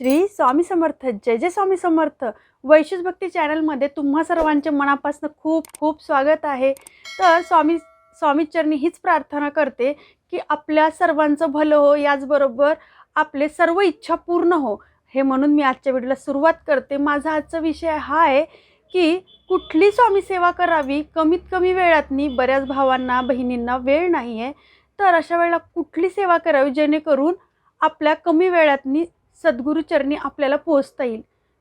श्री स्वामी समर्थ जय जय स्वामी समर्थ. वैशुष भक्ती चॅनलमध्ये तुम्हा सर्वांचे मनापासून खूप खूप स्वागत आहे. तर स्वामी स्वामीचरणी हीच प्रार्थना करते की आपल्या सर्वांचं भलं हो याचबरोबर आपले सर्व इच्छा पूर्ण हो. हे म्हणून मी आजच्या व्हिडिओला सुरुवात करते. माझा आजचा विषय हा आहे की कुठली स्वामी सेवा करावी? कमीत कमी वेळातनी बऱ्याच भावांना बहिणींना वेळ नाही आहे तर अशा वेळेला कुठली सेवा करावी? जेणेकरून आपल्या कमी वेळातनी सद्गुरूचरणी आपल्याला पोहोचता येईल.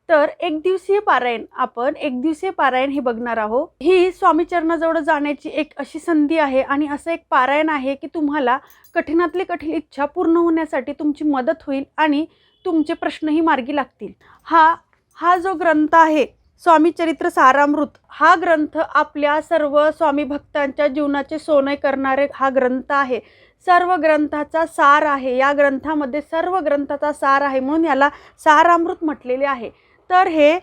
तर एक दिवसीय पारायण आपण एक दिवसीय पारायण हे बघणार आहोत. ही स्वामी चरणाजवळ जाण्याची एक अशी संधी आहे आणि असं एक पारायण आहे की तुम्हाला कठीणातली कठीण इच्छा पूर्ण होण्यासाठी तुमची मदत होईल आणि तुमचे प्रश्नही मार्गी लागतील. हा हा जो ग्रंथ आहे स्वामी चरित्र सारामृत हा ग्रंथ आपल्या सर्व स्वामी भक्तांच्या जीवनाचे सोने करणारे हा ग्रंथ आहे. सर्व ग्रंथाचा सार आहे. या ग्रंथामध्ये सर्व ग्रंथाचा सार आहे म्हणून याला सारामृत म्हटलेले आहे. तर हे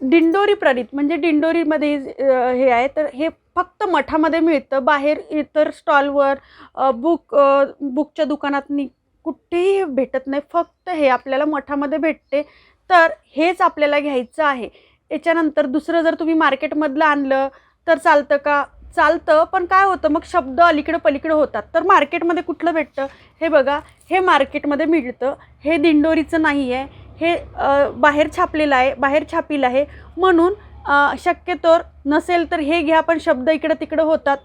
दिंडोरी प्रणित म्हणजे दिंडोरीमध्ये हे आहे. तर हे फक्त मठामध्ये मिळतं. बाहेर इतर स्टॉलवर बुक बुकच्या दुकानात नि कुठेही भेटत नाही. फक्त हे आपल्याला मठामध्ये भेटते. तर हेच आपल्याला घ्यायचं आहे. याच्यानंतर दुसरं जर तुम्ही मार्केटमधलं आणलं तर चालतं का? चालतं पण काय होतं मग शब्द अलीकडं पलीकडं होतात. तर मार्केटमध्ये कुठलं भेटतं? हे बघा हे मार्केटमध्ये मिळतं. हे दिंडोरीचं नाही आहे हे बाहेर छापलेलं आहे बाहेर छापील आहे. म्हणून शक्यतोर नसेल तर हे घ्या पण शब्द इकडं तिकडं होतात.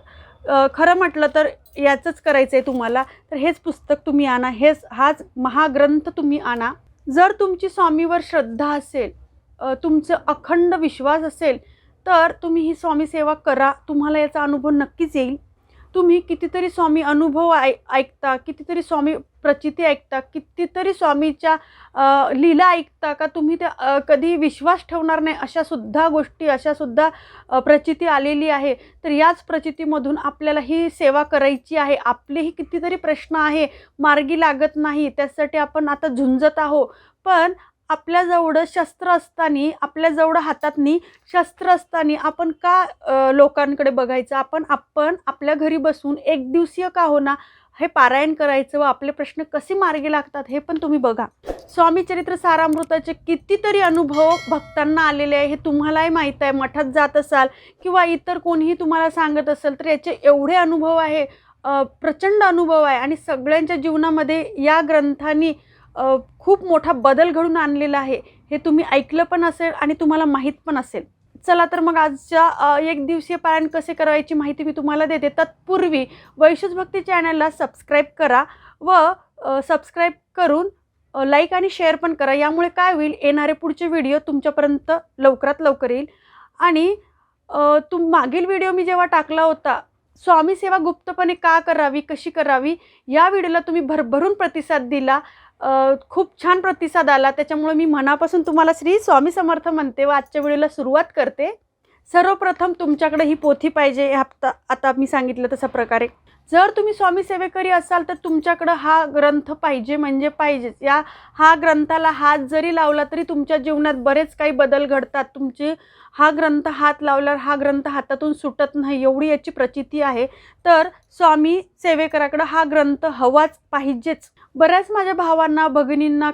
खरं म्हटलं तर याचंच करायचं आहे तुम्हाला. तर हेच पुस्तक तुम्ही आणा. हेच हाच महाग्रंथ तुम्ही आणा. जर तुमची स्वामीवर श्रद्धा असेल तुमचं अखंड विश्वास असेल तर तुम्ही ही स्वामी सेवा करा. तुम्हाला याचा अनुभव नक्कीच येईल. तुम्ही कितीतरी स्वामी अनुभव ऐ ऐकता कितीतरी स्वामी प्रचिती ऐकता कितीतरी स्वामीच्या लीला ऐकता का तुम्ही त्या कधी विश्वास ठेवणार नाही? अशासुद्धा गोष्टी अशासुद्धा प्रचिती आलेली आहे. तर याच प्रचितीमधून आपल्याला ही सेवा करायची आहे. आपलेही कितीतरी प्रश्न आहे. मार्गी लागत नाही. त्यासाठी आपण आता झुंजत आहो पण आपल्याजवळं शस्त्र असताना आपल्याजवळं हातातनी शस्त्र असताना आपण का लोकांकडे बघायचं? आपण आपण आपल्या घरी बसून एक दिवसीय का होना हे पारायण करायचं व आपले प्रश्न कसे मार्गी लागतात हे पण तुम्ही बघा. स्वामी चरित्र सारामृताचे कितीतरी अनुभव भक्तांना आलेले आहे हे तुम्हालाही माहीत आहे. मठात जात असाल किंवा इतर कोणीही तुम्हाला सांगत असेल तर याचे एवढे अनुभव आहे प्रचंड अनुभव आहे आणि सगळ्यांच्या जीवनामध्ये या ग्रंथांनी खूप मोठा बदल घडून आणलेला आहे. हे तुम्ही ऐकलं पण असेल आणि तुम्हाला माहीत पण असेल. चला तर मग आजच्या एक दिवसीय पारायण कसे करायची माहिती मी तुम्हाला देते. तत्पूर्वी वैशुष भक्ती चॅनलला सबस्क्राईब करा व सबस्क्राईब करून लाईक आणि शेअर पण करा. यामुळे काय होईल येणारे पुढचे व्हिडिओ तुमच्यापर्यंत लवकरात लवकर येईल. आणि तुम मागील व्हिडिओ मी जेव्हा टाकला होता स्वामी सेवा गुप्तपणे का करावी कशी करावी या व्हिडिओला तुम्ही भरभरून प्रतिसाद दिला. खूप छान प्रतिसाद आला. त्याच्यामुळे मी मनापासून तुम्हाला श्री स्वामी समर्थ म्हणते व आजच्या वेळेला सुरुवात करते. सर्वप्रथम तुमच्याकडे ही पोथी पाहिजे. हप्ता आता मी सांगितलं तशा प्रकारे. जर तुम्ही स्वामी सेवेकरी असाल तर तुमच्याकडं हा ग्रंथ पाहिजे म्हणजे पाहिजेच. या हा ग्रंथाला हात जरी लावला तरी तुमच्या जीवनात बरेच काही बदल घडतात. तुमचे हा ग्रंथ हात लावल्यावर हा ग्रंथ हातातून सुटत नाही एवढी याची प्रचिती आहे. तर स्वामी सेवेकराकडं हा ग्रंथ हवाच पाहिजेच. बऱ्याच माझ्या भावांना भगिनींना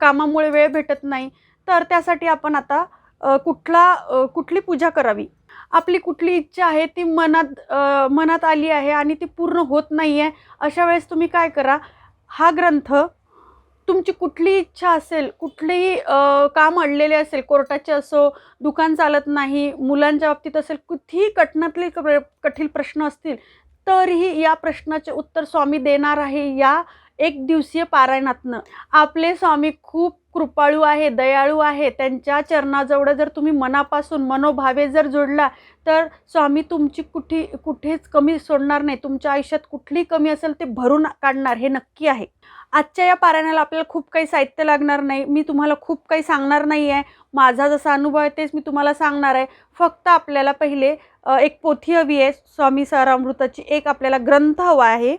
कामामुळे वेळ भेटत नाही. तर त्यासाठी आपण आता कुठला कुठली पूजा करावी? आपली कुठली इच्छा आहे ती मनात मनात आली आहे आणि ती पूर्ण होत नाही आहे अशा वेळेस तुम्ही काय करा? हा ग्रंथ तुमची कुठली इच्छा असेल कुठलेही काम अडलेले असेल कोर्टाचे असो दुकान चालत नाही मुलांच्या बाबतीत असेल कुठेही कठणातले क- कठीण प्रश्न असतील तरीही या प्रश्नाचे उत्तर स्वामी देणार आहे या एक दिवसीय पारायणातनं. आपले स्वामी खूप कृपाळू आहे दयाळू आहे. त्यांच्या चरणाजवळ जर तुम्ही मनापासून मनोभावे जर जोडला तर स्वामी तुमची कुठे कुठेच कमी सोडणार नाही. तुमच्या आयुष्यात कुठली कमी असेल ते भरून काढणार हे नक्की आहे. आजच्या या पारायणाला आपल्याला खूप काही साहित्य लागणार नाही. मी तुम्हाला खूप काही सांगणार नाही आहे माझा जसा अनुभव आहे तेच मी तुम्हाला सांगणार आहे. फक्त आपल्याला पहिले एक पोथी हवी आहे. स्वामी सारामृताची एक आपल्याला ग्रंथ हवा आहे.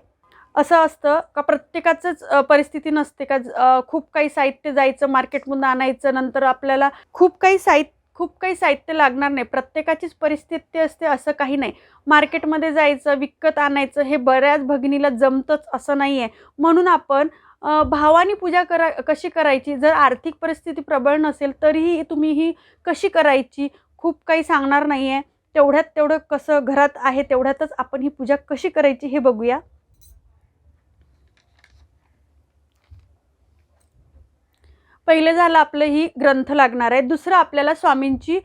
असं असतं का प्रत्येकाचंच परिस्थिती नसते का? ज- खूप काही साहित्य जायचं मार्केटमधून आणायचं नंतर आपल्याला खूप काही साहित्य खूप काही साहित्य लागणार नाही. प्रत्येकाचीच परिस्थिती असते असं काही नाही. मार्केटमध्ये जायचं विकत आणायचं हे बऱ्याच भगिनीला जमतंच असं नाही आहे म्हणून आपण भावानी पूजा करा कशी करायची? जर आर्थिक परिस्थिती प्रबळ नसेल तरीही तुम्ही ही कशी करायची? खूप काही सांगणार नाही आहे तेवढ्यात तेवढं कसं घरात आहे तेवढ्यातच आपण ही पूजा कशी करायची हे बघूया. पहिलं झालं आपलं ही ग्रंथ लागणार आहे. दुसरं आपल्याला स्वामींची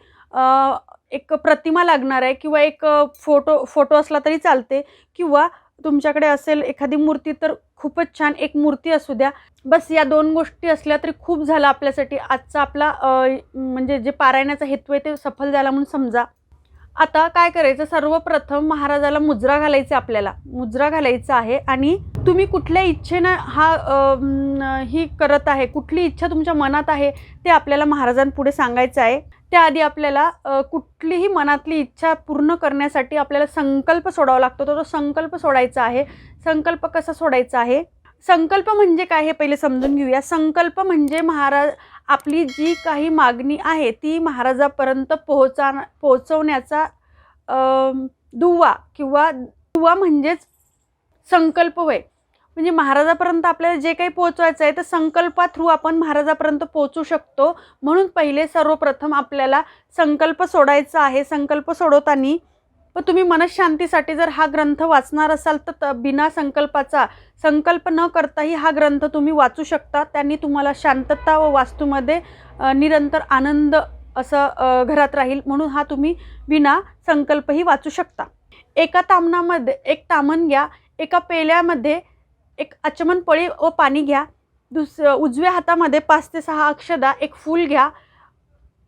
एक प्रतिमा लागणार आहे किंवा एक फोटो फोटो असला तरी चालते. किंवा तुमच्याकडे असेल एखादी मूर्ती तर खूपच छान एक मूर्ती असू द्या. बस या दोन गोष्टी असल्या तरी खूप झालं आपल्यासाठी. आजचा आपला म्हणजे जे पारायणाचा हेतू आहे ते सफल झाला म्हणून समजा. आता काय करायचं? सर्वप्रथम महाराजाला मुजरा घालायचा आपल्याला. मुजरा घालायचा आहे आणि तुम्ही कुठल्या इच्छेनं हा ही करत आहे कुठली इच्छा तुमच्या मनात आहे ते आपल्याला महाराजांपुढे सांगायचं आहे. त्याआधी आपल्याला कुठलीही मनातली इच्छा पूर्ण करण्यासाठी आपल्याला संकल्प सोडावा लागतो. तर तो संकल्प सोडायचा आहे. संकल्प कसा सोडायचा आहे? संकल्प म्हणजे काय हे पहिले समजून घेऊया. संकल्प म्हणजे महाराज आपली जी काही मागणी आहे ती महाराजापर्यंत पोहोचा पोहोचवण्याचा दुवा किंवा दुवा म्हणजेच संकल्प होय. म्हणजे महाराजापर्यंत आपल्याला जे काही पोहोचवायचं आहे तर संकल्पा थ्रू आपण महाराजापर्यंत पोहोचू शकतो. म्हणून पहिले सर्वप्रथम आपल्याला संकल्प सोडायचा आहे. संकल्प सोडवताना व तुम्ही मनशांतीसाठी जर हा ग्रंथ वाचणार असाल तर त- बिना संकल्पाचा संकल्प न करताही हा ग्रंथ तुम्ही वाचू शकता. त्यांनी तुम्हाला शांतता व वास्तूमध्ये निरंतर आनंद असं घरात राहील म्हणून हा तुम्ही बिना संकल्पही वाचू शकता. एका तामणामध्ये एक तामण घ्या एका पेल्यामध्ये एक अचमन पळी व पाणी घ्या. दुस उजव्या हातामध्ये पाच ते सहा अक्षदा एक फूल घ्या.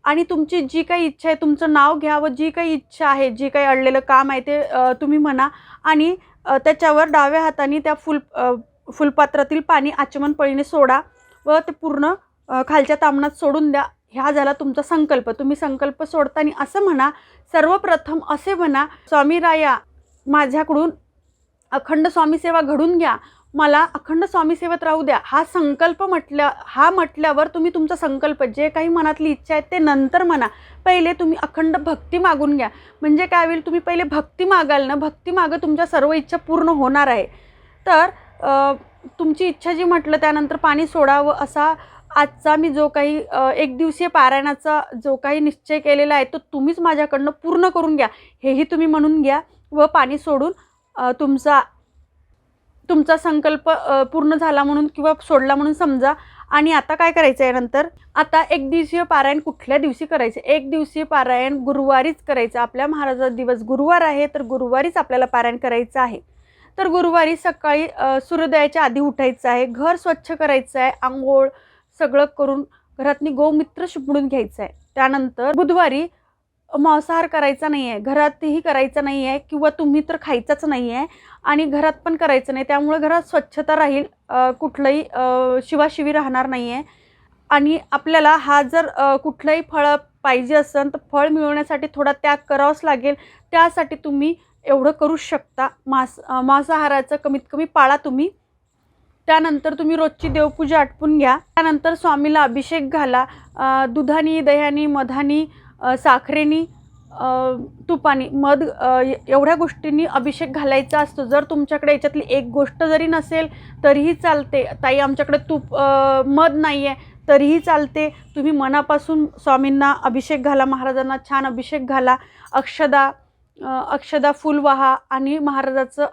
आणि तुमची जी काही इच्छा आहे तुमचं नाव घ्या व जी काही इच्छा आहे जी काही अडलेलं काम आहे ते तुम्ही म्हणा. आणि त्याच्यावर डाव्या हाताने त्या फुल फुलपात्रातील पाणी आचमन पळीने सोडा व ते पूर्ण खालच्या तामणात सोडून द्या. ह्या झाला तुमचा संकल्प. तुम्ही संकल्प सोडताना असं म्हणा. सर्वप्रथम असे म्हणा स्वामी राया माझ्याकडून अखंड स्वामी सेवा घडून घ्या. मला अखंड स्वामी सेवेत राहू द्या. हा संकल्प म्हटल्या हा म्हटल्यावर तुम्ही तुमचा संकल्प जे काही मनातली इच्छा आहे ते नंतर म्हणा. पहिले तुम्ही अखंड भक्ती मागून घ्या. म्हणजे काय होईल तुम्ही पहिले भक्ती मागाल ना भक्ती मागं तुमच्या सर्व इच्छा पूर्ण होणार आहे. तर तुमची इच्छा जी म्हटलं त्यानंतर पाणी सोडावं असा आजचा मी जो काही एक दिवसीय पारायणाचा जो काही निश्चय केलेला आहे तो तुम्हीच माझ्याकडनं पूर्ण करून घ्या. हेही तुम्ही म्हणून घ्या व पाणी सोडून तुमचा तुमचा संकल्प पूर्ण झाला म्हणून किंवा सोडला म्हणून समजा. आणि आता काय करायचं आहे नंतर? आता एक दिवसीय पारायण कुठल्या दिवशी करायचं? एक दिवसीय पारायण गुरुवारीच करायचं. आपल्या महाराजा दिवस गुरुवार आहे तर गुरुवारीच आपल्याला पारायण करायचं आहे. तर गुरुवारी सकाळी सूर्योदयाच्या आधी उठायचं आहे. घर स्वच्छ करायचं आहे. आंघोळ सगळं करून घरातनी गोमित्र शिपडून घ्यायचं आहे. त्यानंतर बुधवारी मांसाहार करायचा नाही आहे घरातही करायचा नाही आहे किंवा तुम्ही तर खायचाच नाही आहे आणि घरात पण करायचं नाही त्यामुळे घरात स्वच्छता राहील कुठलंही शिवाशिवी राहणार नाही आहे आणि आपल्याला हा जर कुठलंही फळं पाहिजे असेल तर फळ मिळवण्यासाठी थोडा त्याग करावाच लागेल. त्यासाठी तुम्ही एवढं करू शकता. मांस मांसाहाराचं कमीत कमी पाळा तुम्ही. त्यानंतर तुम्ही रोजची देवपूजा आटपून घ्या. त्यानंतर स्वामीला अभिषेक घाला. दुधानी दह्यानी मधानी साखरेनी तुपानी मध एवढ्या गोष्टींनी अभिषेक घालायचा असतो. जर तुमच्याकडे याच्यातली एक गोष्ट जरी नसेल तरीही चालते. ताई आमच्याकडे तूप मध नाही आहे तरीही चालते. तुम्ही मनापासून स्वामींना अभिषेक घाला महाराजांना छान अभिषेक घाला. अक्षदा अक्षदा फुल वाहा आणि महाराजाचं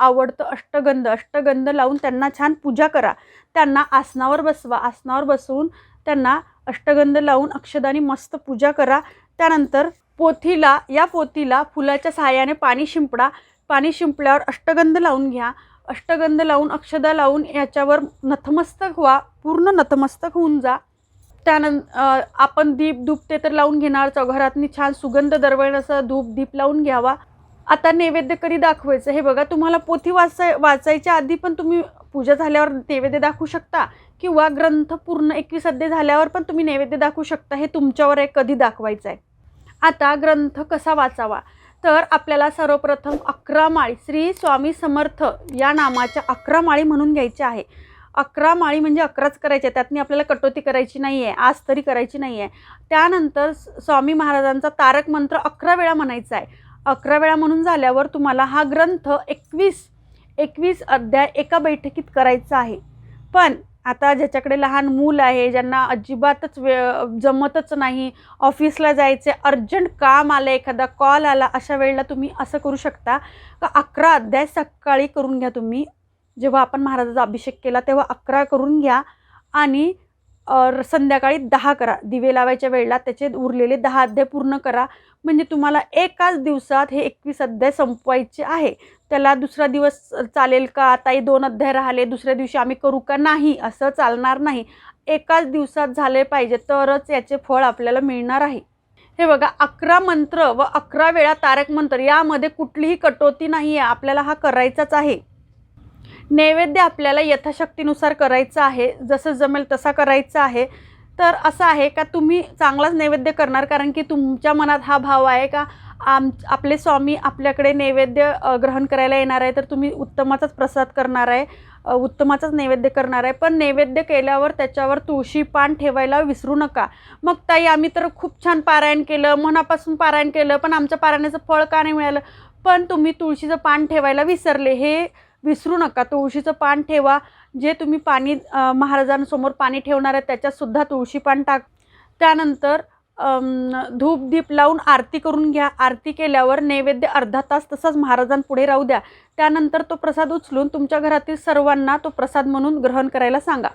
आवडतं अष्टगंध अष्टगंध लावून त्यांना छान पूजा करा. त्यांना आसनावर बसवा. आसनावर बसवून त्यांना अष्टगंध लावून अक्षदानी मस्त पूजा करा. त्यानंतर पोथीला या पोथीला फुलाच्या सहाय्याने पाणी शिंपडा. पाणी शिंपल्यावर अष्टगंध लावून घ्या. अष्टगंध लावून अक्षदा लावून याच्यावर नतमस्तक व्हा. पूर्ण नतमस्तक होऊन जा. त्यानं आपण दीप धूप ते तर लावून घेणार. चौघरातनी छान सुगंध दरवळ असं धूप दीप लावून घ्यावा. आता नैवेद्य कधी दाखवायचं? हे बघा तुम्हाला पोथी वाचाय वाचायच्या आधी पण तुम्ही पूजा झाल्यावर नैवेद्य दाखवू शकता किंवा ग्रंथ पूर्ण एकवीस अध्याय झाल्यावर पण तुम्ही नैवेद्य दाखवू शकता हे तुमच्यावर आहे कधी दाखवायचं आहे. आता ग्रंथ कसा वाचावा? तर आपल्याला सर्वप्रथम अकरा माळी श्री स्वामी समर्थ या नामाच्या अकरा माळी म्हणून घ्यायच्या आहे. अकरा माळी म्हणजे अकराच करायच्या त्यातनी आपल्याला कटोती करायची नाही आहे आज तरी करायची नाही आहे त्यानंतर स्वामी महाराजांचा तारक मंत्र अकरा वेळा म्हणायचा आहे. अकरा वेळा म्हणून झाल्यावर तुम्हाला हा ग्रंथ एकवीस एकवीस अध्याय एका बैठकीत करायचा आहे. पण आता ज्याच्याकडे लहान मूल आहे ज्यांना अजिबातच वे जमतच नाही ऑफिसला जायचे अर्जंट काम आलं एखादा कॉल आला अशा वेळेला तुम्ही असं करू शकता. का अकरा अध्याय सकाळी करून घ्या तुम्ही. जेव्हा आपण महाराजाचा अभिषेक केला तेव्हा अकरा करून घ्या. आणि संध्याकाळी दहा करा. दिवे लावायच्या वेळेला त्याचे उरलेले दहा अध्याय पूर्ण करा. म्हणजे तुम्हाला एकाच दिवसात हे एकवीस अध्याय संपवायचे आहे. त्याला दुसरा दिवस चालेल का? आता हे दोन अध्याय राहिले दुसऱ्या दिवशी आम्ही करू का? नाही असं चालणार नाही. एकाच दिवसात झाले पाहिजे तरच याचे फळ आपल्याला मिळणार आहे. हे बघा अकरा मंत्र व अकरा वेळा तारक मंत्र यामध्ये कुठलीही कटोती नाही आहे आपल्याला हा करायचाच आहे. नैवेद्य आपल्याला यथाशक्तीनुसार करायचं आहे जसं जमेल तसा करायचा आहे. तर असं आहे का तुम्ही चांगलाच नैवेद्य करणार? कारण की तुमच्या मनात हा भाव आहे का आम आपले स्वामी आपल्याकडे नैवेद्य ग्रहण करायला येणार आहे तर तुम्ही उत्तमाचाच प्रसाद करणार आहे उत्तमाचाच नैवेद्य करणार आहे. पण नैवेद्य केल्यावर त्याच्यावर तुळशी पान ठेवायला विसरू नका. मग ताई आम्ही तर खूप छान पारायण केलं मनापासून पारायण केलं पण आमच्या पारायणाचं फळ का नाही मिळालं? पण तुम्ही तुळशीचं पान ठेवायला विसरले. हे विसरू नका. तुळशीचं पान ठेवा. जे तुम्ही पाणी महाराजांसमोर पाणी ठेवणार आहे त्याच्यातसुद्धा तुळशी पान टाक. त्यानंतर धूप दीप लावून आरती करून घ्या. आरती केल्यावर नैवेद्य अर्धा तास तसाच महाराजांपुढे राहू द्या. त्यानंतर तो प्रसाद उचलून तुमच्या घरातील सर्वांना तो प्रसाद म्हणून ग्रहण करायला सांगा.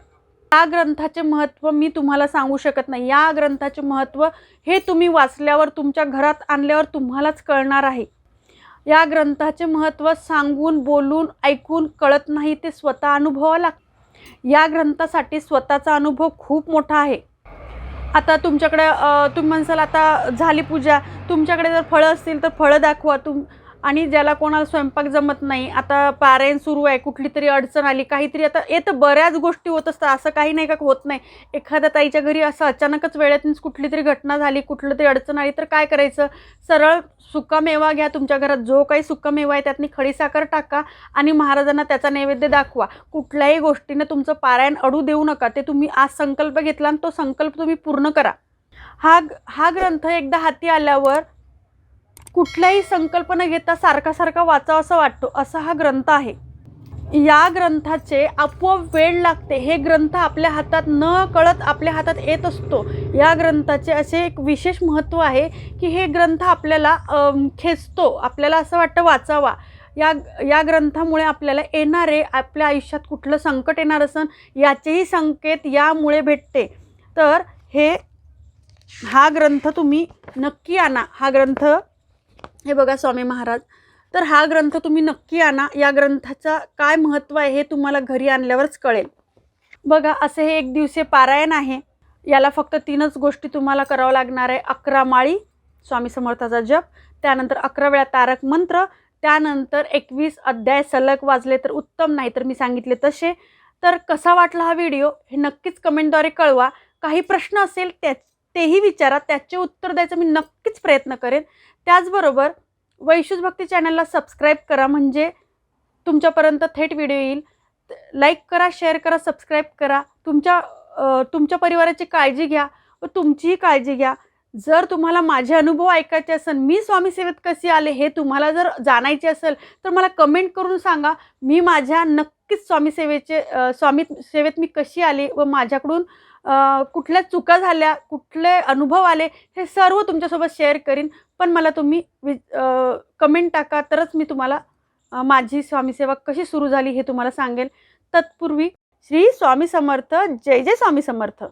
या ग्रंथाचे महत्त्व मी तुम्हाला सांगू शकत नाही. या ग्रंथाचे महत्त्व हे तुम्ही वाचल्यावर तुमच्या घरात आणल्यावर तुम्हालाच कळणार आहे. या ग्रंथाचे महत्त्व सांगून बोलून ऐकून कळत नाही ते स्वतः अनुभवावं लागतं या ग्रंथासाठी स्वतःचा अनुभव खूप मोठा आहे. आता तुमच्याकडे तुम्ही म्हणसाल आता झाली पूजा. तुमच्याकडे जर फळं असतील तर फळं दाखवा. तुम आणि ज्याला कोणाला स्वयंपाक जमत नाही आता पारायण सुरू आहे कुठली तरी अडचण आली काहीतरी आता येतं बऱ्याच गोष्टी होत असतात असं काही नाही का होत नाही. एखाद्या ताईच्या घरी असं अचानकच वेळेतच कुठली तरी घटना झाली कुठलं तरी अडचण आली तर काय करायचं? सरळ सुकामेवा घ्या तुमच्या घरात जो काही सुकामेवा आहे त्यातनी खडीसाखर टाका आणि महाराजांना त्याचा नैवेद्य दाखवा. कुठल्याही गोष्टीनं तुमचं पारायण अडू देऊ नका ते तुम्ही आज संकल्प घेतला आणि तो संकल्प तुम्ही पूर्ण करा. हा हा ग्रंथ एकदा हाती आल्यावर कुठल्याही संकल्पना घेता सारखा सारखा वाचावा असं वाटतो असा हा ग्रंथ आहे. या ग्रंथाचे आपोआप वेळ लागते हे ग्रंथ आपल्या हातात न कळत आपल्या हातात येत असतो. या ग्रंथाचे असे एक विशेष महत्त्व आहे की हे ग्रंथ आपल्याला खेचतो आपल्याला असं वाटतं वाचावा. या या ग्रंथामुळे आपल्याला येणारे आपल्या आयुष्यात कुठलं संकट येणार असन याचेही संकेत यामुळे भेटते. तर हे हा ग्रंथ तुम्ही नक्की आणा. हा ग्रंथ हे बघा स्वामी महाराज. तर हा ग्रंथ तुम्ही नक्की आणा. या ग्रंथाचा काय महत्त्व आहे हे तुम्हाला घरी आणल्यावरच कळेल. बघा असे हे एक दिवसीय पारायण आहे. याला फक्त तीनच गोष्टी तुम्हाला करावं लागणार आहे. अकरा माळी स्वामी समर्थाचा जप त्यानंतर अकरा वेळा तारक मंत्र त्यानंतर एकवीस अध्याय सलग वाजले तर उत्तम नाही तर मी सांगितले तसे. तर कसा वाटला हा व्हिडिओ? हे नक्कीच कमेंटद्वारे कळवा. काही प्रश्न असेल त्या तेही विचारा. त्याचे उत्तर द्यायचा मी नक्कीच प्रयत्न करेन. त्याचबरोबर वैशुज भक्ती चॅनलला सबस्क्राईब करा म्हणजे तुमच्यापर्यंत थेट व्हिडिओ येईल. लाईक करा शेअर करा सबस्क्राईब करा. तुमच्या तुमच्या परिवाराची काळजी घ्या व तुमचीही काळजी घ्या. जर तुम्हाला माझे अनुभव ऐकायचे असेल मी स्वामी सेवेत कसे आले हे तुम्हाला जर जाणायचे असेल तर मला कमेंट करून सांगा. मी माझ्या नक्कीच स्वामी सेवेचे स्वामी सेवेत मी कशी आले व माझ्याकडून कुठल्या चुका झाल्या कुठले अनुभव आले हे सर्व तुमच्यासोबत शेअर करीन. पण मला तुम्ही वि कमेंट टाका तरच मी तुम्हाला माझी स्वामीसेवा कशी सुरू झाली हे तुम्हाला सांगेल. तत्पूर्वी श्री स्वामी समर्थ जय जय स्वामी समर्थ.